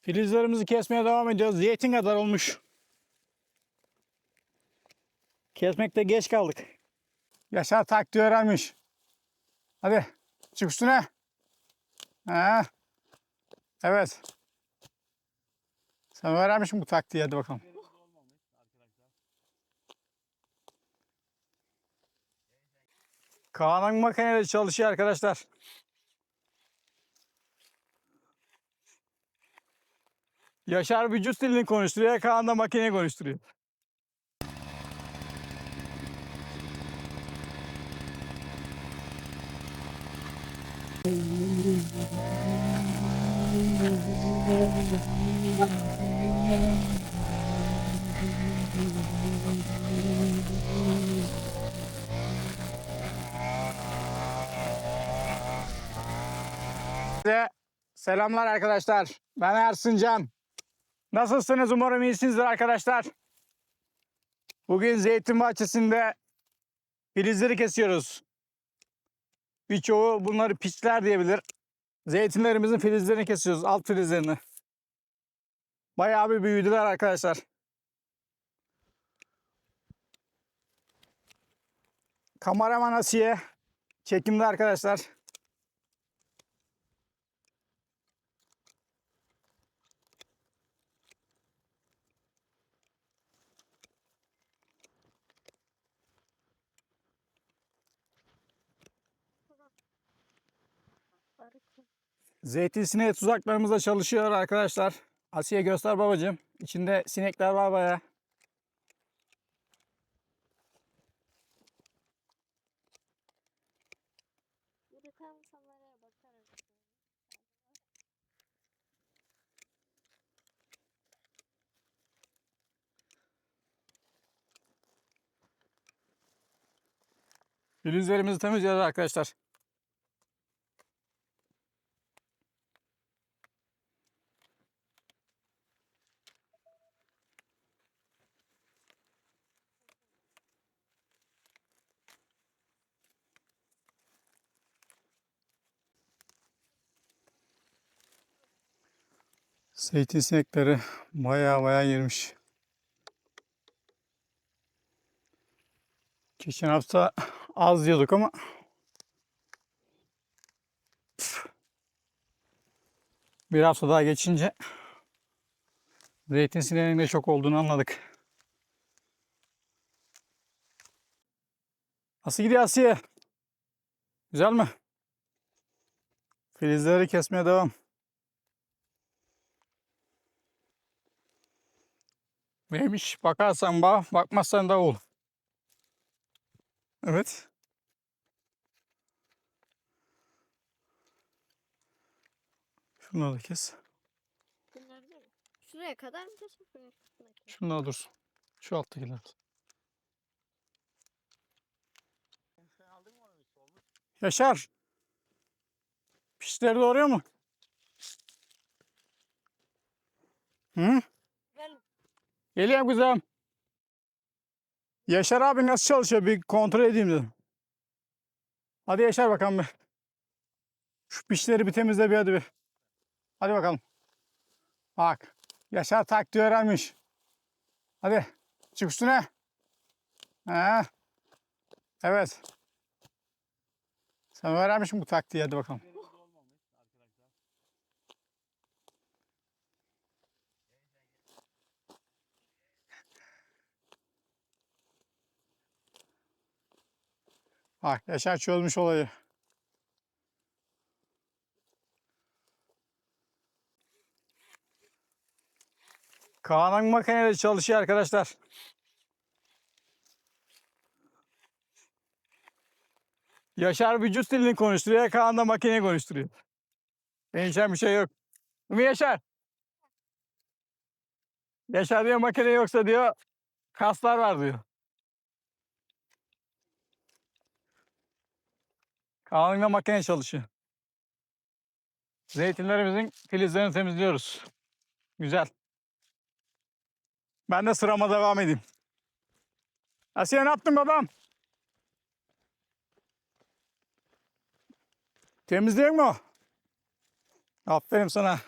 Filizlerimizi kesmeye devam ediyoruz. Zeytin kadar olmuş. Kesmekte geç kaldık. Yaşar taktiği öğrenmiş. Hadi çık üstüne. Ha. Evet. Sen öğrenmişsin bu taktiği hadi bakalım. Kaan'ın makineleri çalışıyor arkadaşlar. Yaşar vücut dilini konuşturuyor, Kaan da makineyi konuşturuyor. Selamlar arkadaşlar. Ben Ersincan. Nasılsınız? Umarım iyisinizdir arkadaşlar. Bugün zeytin bahçesinde filizleri kesiyoruz. Birçoğu bunları piçler diyebilir. Zeytinlerimizin filizlerini kesiyoruz. Alt filizlerini. Bayağı bir büyüdüler arkadaşlar. Kameraman Asiye çekimde arkadaşlar. Zeytin sineği tuzaklarımız da çalışıyor arkadaşlar. Asiye göster babacığım. İçinde sinekler var bakarım. Filizlerimizi temizliyoruz arkadaşlar. Zeytin sinekleri bayağı bayağı girmiş. Geçen hafta az diyorduk ama bir hafta daha geçince zeytin sineğinin de çok olduğunu anladık. Nasıl gidiyor Asiye? Güzel mi? Filizleri kesmeye devam. Neymiş? Bakarsan bağ, bakmazsan da ol. Evet. Şunları da kes. Bunlar değil mi? Şuraya kadar mı kesin? Şunlar dursun. Şu alttakiler. Yaşar. Pişleri doğruyor mu? Hı? Gel. Geliyorum kızım. Yaşar abi nasıl çalışıyor bir kontrol edeyim dedim. Hadi Yaşar bakalım bir. Şu pişleri bir temizle bir hadi bir. Hadi bakalım. Bak. Yaşar taktiği öğrenmiş. Hadi çık üstüne. Ha. Evet. Sen öğrenmişsin bu taktiği hadi bakalım. Bak Yaşar çözmüş olayı. Kaan'ın makineleri çalışıyor arkadaşlar. Yaşar vücut dilini konuşturuyor, Kaan da makineyi konuşturuyor. Değişen bir şey yok. Değil mi Yaşar? Yaşar diyor makine yoksa diyor kaslar var diyor. Kaan'ın da makine çalışıyor. Zeytinlerimizin filizlerini temizliyoruz. Güzel. Ben de sırama devam edeyim. Asiye ne yaptın babam? Temizliyor mu? Aferin sana.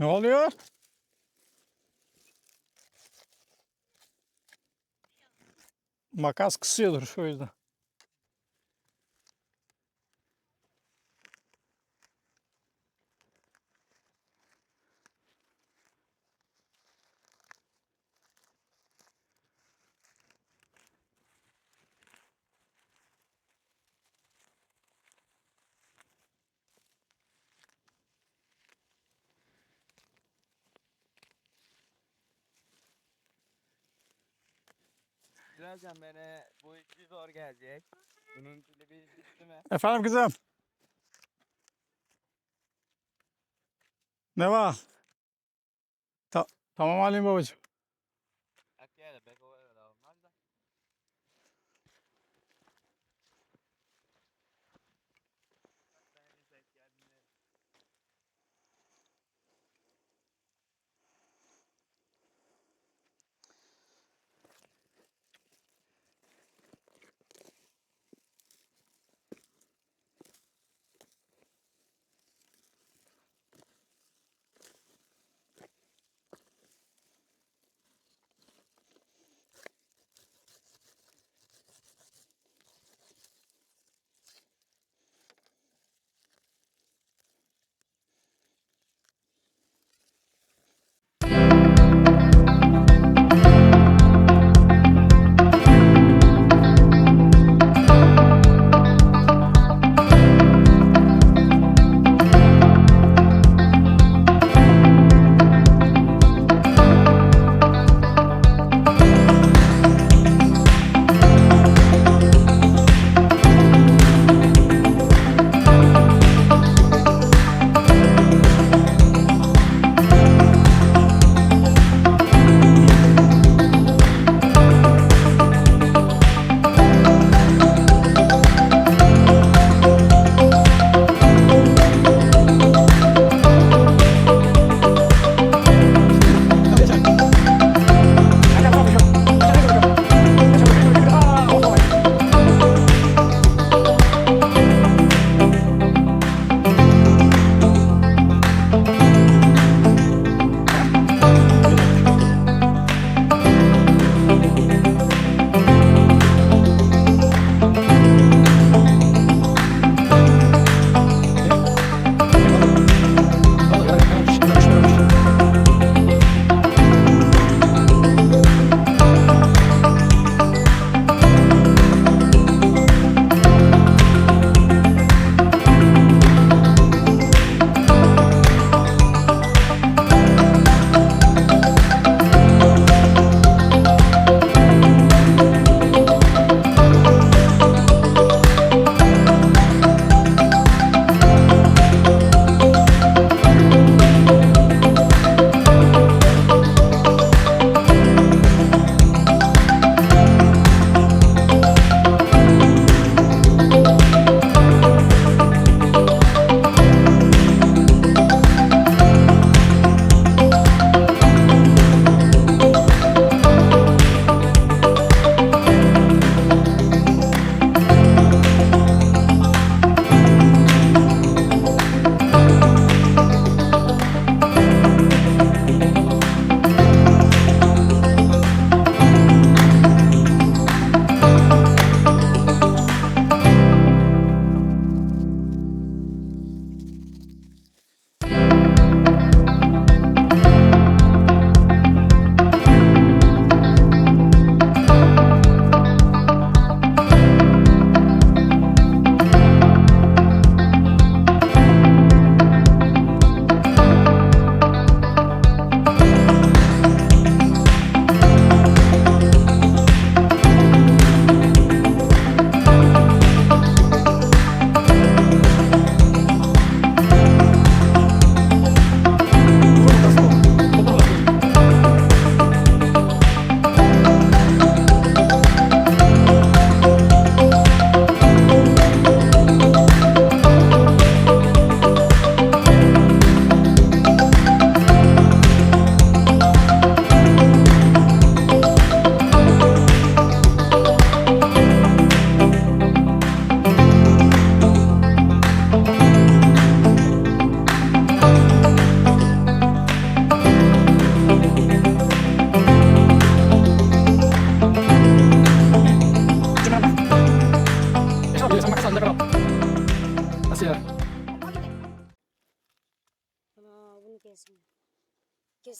Ne oluyor? Makas kısıyordur o yüzden. Birazdan bana bu işi zor gelecek. Bunun dili bir mi? Efendim kızım. Ne var? Ta tamam Halim babacığım.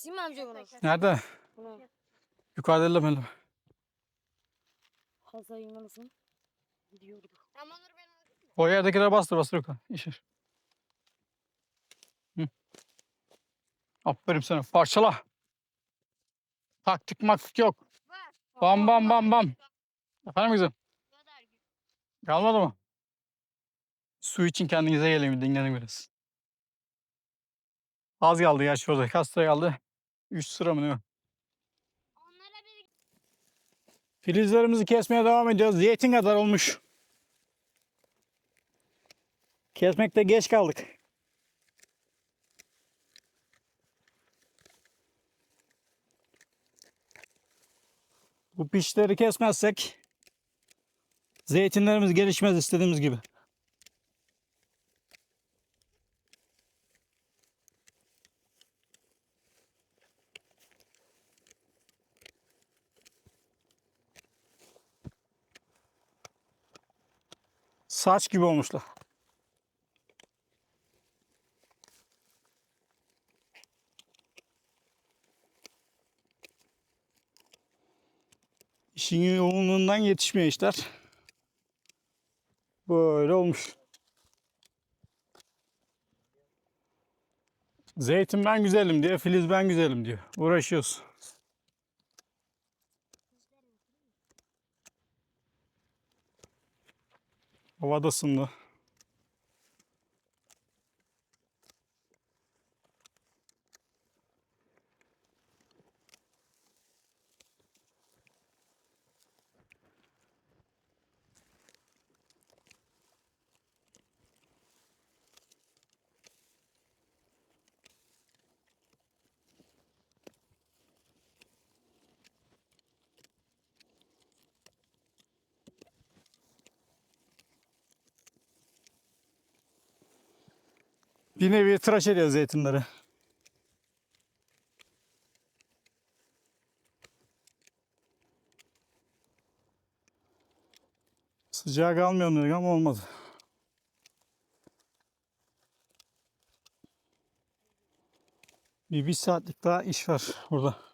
Mi amca bunu? Nerede? Bunu. Yukarıda ellemedim. Fazla yayınlamasın. Gidiyordu. Ama dur ben O yerdekileri bastır bastır yukarı. İşir. Hı. Aferin sana. Parçala. Taktik maktik yok. var. Bam bam bam bam. Efendim kızım? Bu kadar. Kalmadı mı? Su için kendinize gelin dinlenin biraz. Az kaldı ya şurada. Kaç sıra kaldı? 3 sıra mı ne? bir Filizlerimizi kesmeye devam ediyoruz. Zeytin kadar olmuş. Kesmekte geç kaldık. Bu pişleri kesmezsek zeytinlerimiz gelişmez istediğimiz gibi. Saç gibi olmuşlar. İşin yoğunluğundan yetişmiyor işler. Böyle olmuş. Zeytin ben güzelim diyor, Filiz ben güzelim diyor. Uğraşıyoruz. Hava Bir nevi tıraş ediyor zeytinleri. Sıcağı kalmıyor dedik ama olmadı. Bir, bir saatlik daha iş var burada.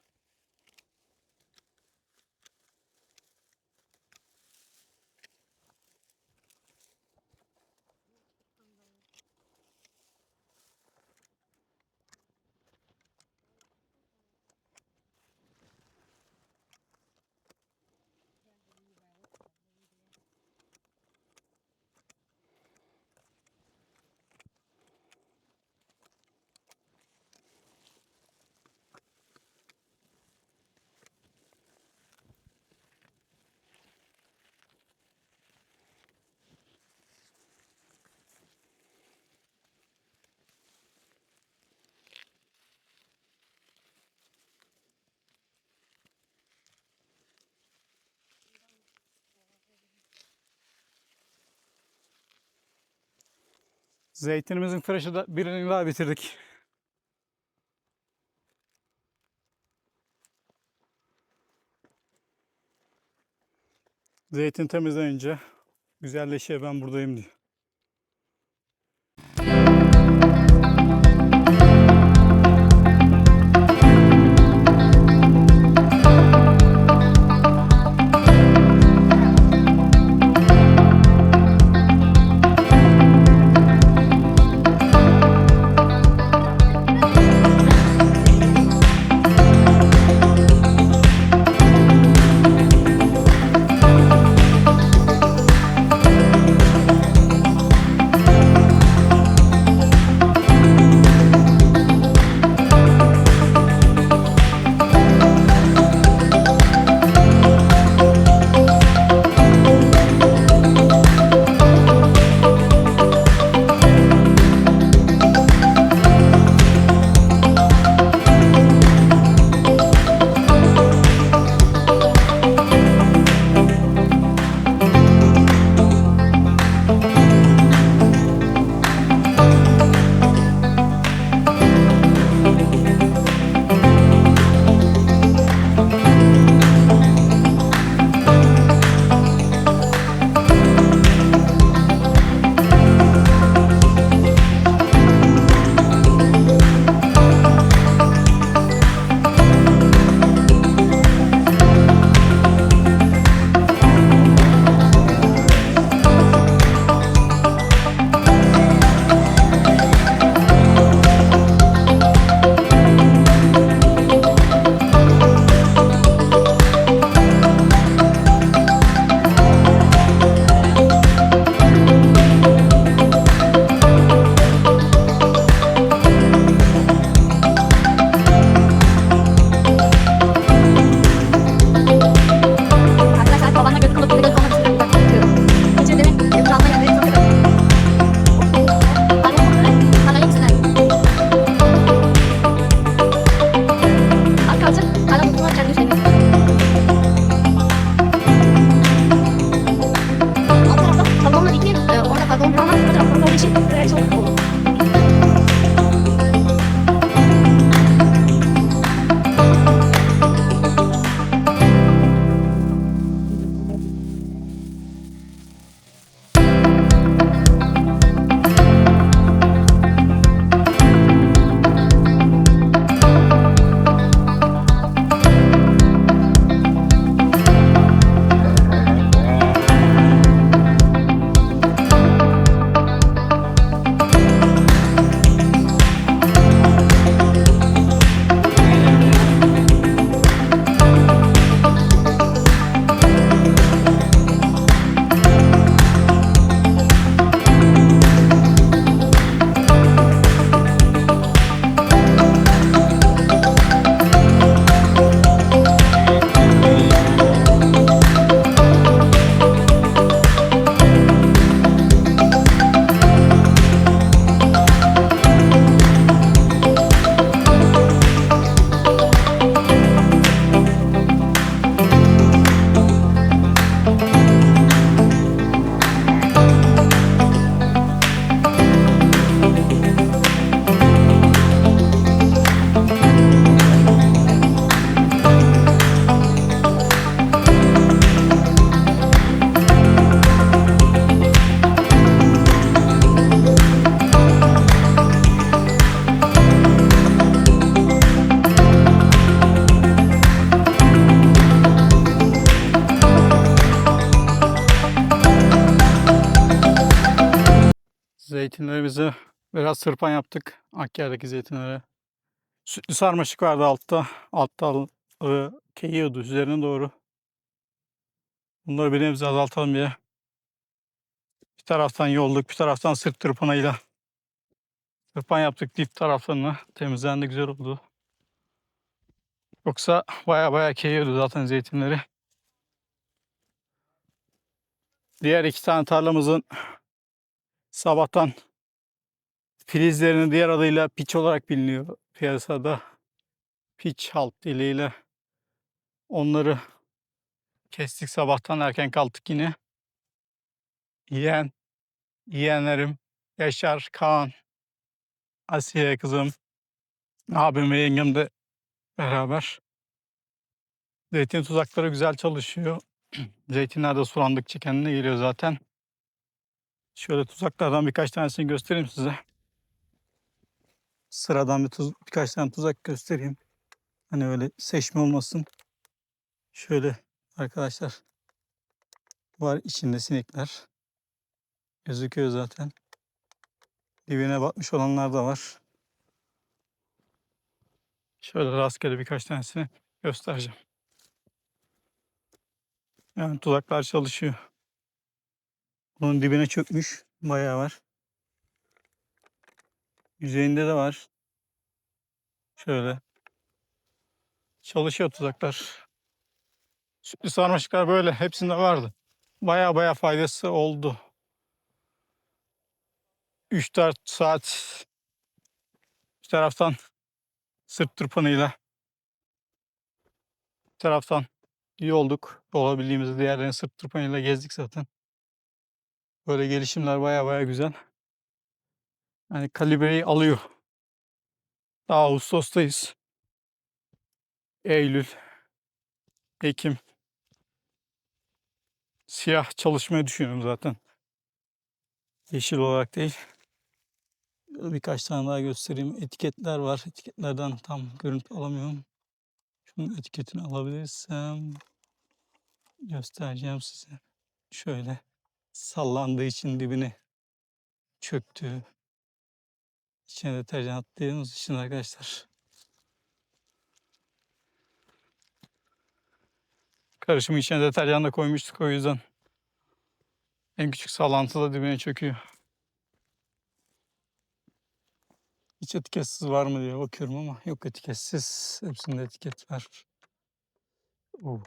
Zeytinimizin tıraşı da birini daha bitirdik. Zeytin temizlenince güzelleşiyor ben buradayım diyor. Zeytinlerimizi biraz sırpan yaptık. Akkaya'daki zeytinlere. Sütlü sarmaşık vardı altta. Alt dalları keyiyordu üzerine doğru. Bunları bir nebze azaltalım diye. Bir taraftan yolluk, bir taraftan sırt tırpanıyla tırpan yaptık dip taraflarını. Temizlendi, güzel oldu. Yoksa baya baya keyiyordu zaten zeytinleri. Diğer iki tane tarlamızın sabahtan filizlerinin diğer adıyla piç olarak biliniyor piyasada. Piç halk diliyle. Onları kestik sabahtan erken kalktık yine. Yeğen, yeğenlerim Yaşar, Kaan, Asiye kızım, abim ve yengem de beraber. Zeytin tuzakları güzel çalışıyor. Zeytinler de sulandıkça kendine geliyor zaten. Şöyle tuzaklardan birkaç tanesini göstereyim size. Sıradan bir tuz, birkaç tane tuzak göstereyim. Hani öyle seçme olmasın. Şöyle arkadaşlar. Var içinde sinekler. Gözüküyor zaten. Dibine batmış olanlar da var. Şöyle rastgele birkaç tanesini göstereceğim. Yani tuzaklar çalışıyor. Bunun dibine çökmüş. Bayağı var. Yüzeyinde de var. Şöyle. Çalışıyor tuzaklar. Sütlü sarmaşıklar böyle. Hepsinde vardı. Bayağı bayağı faydası oldu. 3-4 saat bir taraftan sırt tırpanıyla bir taraftan iyi olduk. Olabildiğimiz diğerlerini sırt tırpanıyla gezdik zaten. Böyle gelişimler baya baya güzel. Yani kalibreyi alıyor. Daha Ağustos'tayız. Eylül, Ekim. Siyah çalışmayı düşünüyorum zaten. Yeşil olarak değil. Birkaç tane daha göstereyim. Etiketler var. Etiketlerden tam görüntü alamıyorum. Şunun etiketini alabilirsem göstereceğim size. Şöyle sallandığı için dibine çöktü. İçine deterjan attığımız için arkadaşlar. Karışımı içine deterjan da koymuştuk o yüzden. En küçük sallantı da dibine çöküyor. Hiç etiketsiz var mı diye bakıyorum ama yok etiketsiz. Hepsinde etiket var. Oo.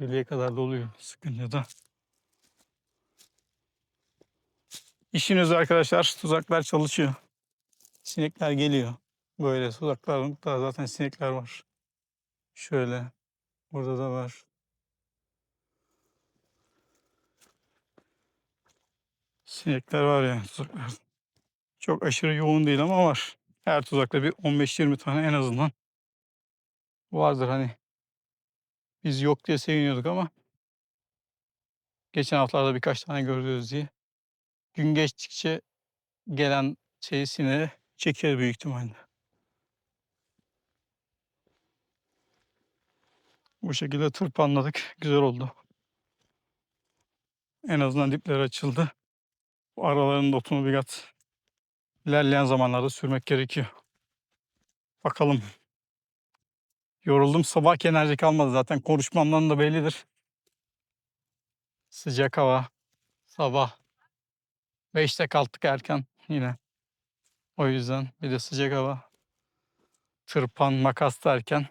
Deliğe kadar doluyor sıkınca da. İşiniz arkadaşlar tuzaklar çalışıyor. Sinekler geliyor. Böyle tuzaklarda zaten sinekler var. Şöyle. Burada da var. Sinekler var yani tuzaklarda. Çok aşırı yoğun değil ama var. Her tuzakta bir 15-20 tane en azından vardır hani. Biz yok diye seviniyorduk ama geçen haftalarda birkaç tane gördüğümüz diye. Gün geçtikçe gelen şeyi sineği çeker büyük ihtimalle. Bu şekilde tırpanladık. Güzel oldu. En azından dipler açıldı. Bu aralarında otunu bir kat ilerleyen zamanlarda sürmek gerekiyor. Bakalım. Yoruldum. Sabah enerji kalmadı zaten. Konuşmamdan da bellidir. Sıcak hava. Sabah. 5'te kalktık erken yine. O yüzden bir de sıcak hava. Tırpan, makas derken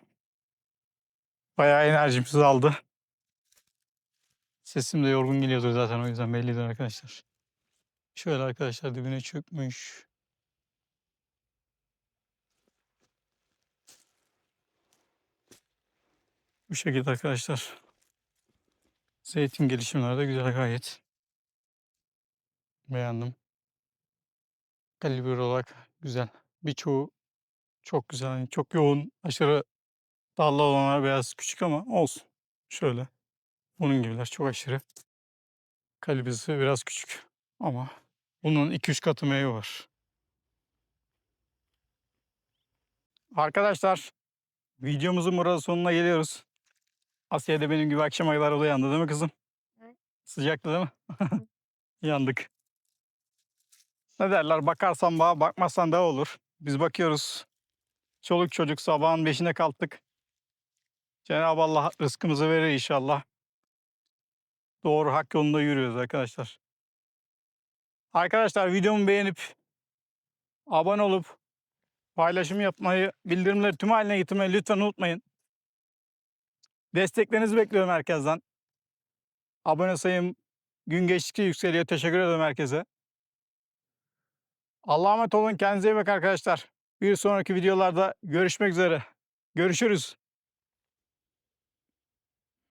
bayağı enerjimiz aldı. Sesim de yorgun geliyordu zaten o yüzden bellidir arkadaşlar. Şöyle arkadaşlar dibine çökmüş. Bu şekilde arkadaşlar. Zeytin gelişimleri de güzel gayet. Beğendim. Kalibre olarak güzel. Birçoğu çok güzel. Hani çok yoğun, aşırı dallı olanlar biraz küçük ama olsun. Şöyle. Bunun gibiler çok aşırı. Kalibresi biraz küçük. Ama bunun 2-3 katı meyve var. Arkadaşlar videomuzun burada sonuna geliyoruz. Asya da benim gibi akşama kadar o da yandı değil mi kızım? Sıcaktı değil mi? Yandık. Ne derler bakarsan bağa bakmazsan da olur. Biz bakıyoruz. Çoluk çocuk sabahın beşine kalktık. Cenab-ı Allah rızkımızı verir inşallah. Doğru hak yolunda yürüyoruz arkadaşlar. Arkadaşlar videomu beğenip abone olup paylaşım yapmayı, bildirimleri tüm haline getirmeyi lütfen unutmayın. Desteklerinizi bekliyorum herkesten. Abone sayım gün geçtikçe yükseliyor. Teşekkür ederim herkese. Allah'a emanet olun. Kendinize iyi bakın arkadaşlar. Bir sonraki videolarda görüşmek üzere. Görüşürüz.